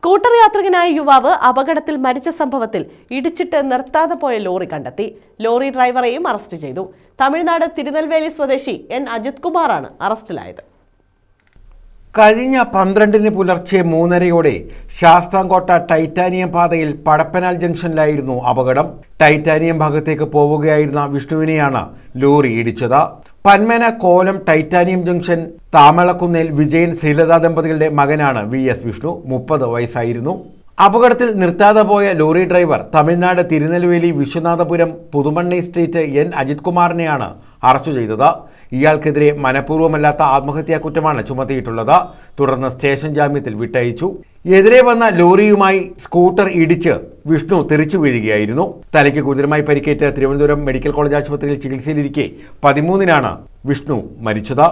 Scooter യാത്രികനായ യുവാവ് അപകടത്തിൽ മരിച്ച സംഭവത്തിൽ ഇടിച്ചിട്ട് നിർത്താതെ പോയ ലോറി കണ്ടെത്തി. ലോറി ഡ്രൈവറെയും അറസ്റ്റ് ചെയ്തു. തമിഴ്നാട് തിരുനെൽവേലി സ്വദേശി എൻ. അജിത് കുമാറാണ് അറസ്റ്റിലായത്. കഴിഞ്ഞ പന്ത്രണ്ടിന് പുലർച്ചെ മൂന്നരയോടെ ശാസ്താംകോട്ട ടൈറ്റാനിയം പാതയിൽ പടപ്പനാൽ ജംഗ്ഷനിലായിരുന്നു അപകടം. ടൈറ്റാനിയം ഭാഗത്തേക്ക് പോവുകയായിരുന്ന വിഷ്ണുവിനെയാണ് ലോറി ഇടിച്ചത്. പന്മന കോലം ടൈറ്റാനിയം ജംഗ്ഷൻ താമളക്കുന്നേൽ വിജയൻ ശ്രീലത ദമ്പതികളുടെ മകനാണ് വി എസ് വിഷ്ണു. മുപ്പത് വയസ്സായിരുന്നു. അപകടത്തിൽ നിർത്താതെ പോയ lorry driver Tamil Nadu Tirunelveli Vishwanathapuram Puthumanni street N Ajith കുമാറിനെയാണ് arrest ചെയ്തത്. ഇയാൾക്കെതിരെ മനഃപൂർവമല്ലാത്ത ആത്മഹത്യാ കുറ്റമാണ് ചുമത്തിയിട്ടുള്ളത്. തുടർന്ന് സ്റ്റേഷൻ ജാമ്യത്തിൽ വിട്ടയച്ചു. എതിരെ വന്ന ലോറിയുമായി സ്കൂട്ടർ ഇടിച്ച് വിഷ്ണു തെറിച്ചു വീഴുകയായിരുന്നു. തലയ്ക്ക് ഗുരുതരമായി പരിക്കേറ്റ് തിരുവനന്തപുരം മെഡിക്കൽ കോളേജ് ആശുപത്രിയിൽ ചികിത്സയിലിരിക്കെ പതിമൂന്നിനാണ് വിഷ്ണു മരിച്ചത്.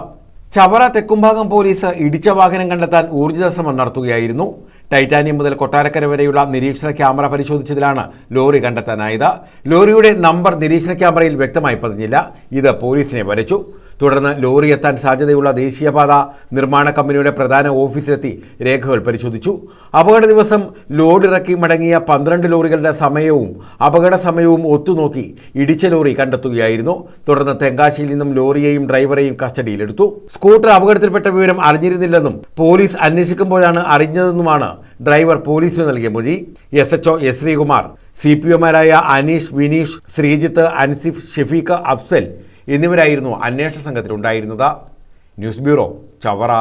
ചവറ തെക്കുംഭാഗം പോലീസ് ഇടിച്ച വാഹനം കണ്ടെത്താൻ ഊർജിത ശ്രമം നടത്തുകയായിരുന്നു. ടൈറ്റാനിയം മുതൽ കൊട്ടാരക്കര വരെയുള്ള നിരീക്ഷണ ക്യാമറ പരിശോധിച്ചതിലാണ് ലോറി കണ്ടെത്താനായത്. ലോറിയുടെ നമ്പർ നിരീക്ഷണ ക്യാമറയിൽ വ്യക്തമായി പതിഞ്ഞില്ല. ഇത് പോലീസിനെ വരച്ചു. തുടർന്ന് ലോറി എത്താൻ സാധ്യതയുള്ള ദേശീയപാത നിർമ്മാണ കമ്പനിയുടെ പ്രധാന ഓഫീസിലെത്തി രേഖകൾ പരിശോധിച്ചു. അപകട ദിവസം ലോഡ് ഇറക്കി മടങ്ങിയ പന്ത്രണ്ട് ലോറികളുടെ സമയവും അപകട സമയവും ഒത്തുനോക്കി ഇടിച്ച ലോറി കണ്ടെത്തുകയായിരുന്നു. തുടർന്ന് തെങ്കാശിയിൽ നിന്നും ലോറിയെയും ഡ്രൈവറെയും കസ്റ്റഡിയിലെടുത്തു. സ്കൂട്ടർ അപകടത്തിൽപ്പെട്ട വിവരം അറിഞ്ഞിരുന്നില്ലെന്നും പോലീസ് അന്വേഷിക്കുമ്പോഴാണ് അറിഞ്ഞതെന്നുമാണ് ഡ്രൈവർ പോലീസിന് നൽകിയ മൊഴി. S H O S Sreekumar C P ഒമാരായ Aneesh Vineesh Sreejith Ansif Shefeeq Afsal എന്നിവരായിരുന്നു അന്വേഷണ സംഘത്തിലുണ്ടായിരുന്നത് ന്യൂസ് ബ്യൂറോ ചവറ.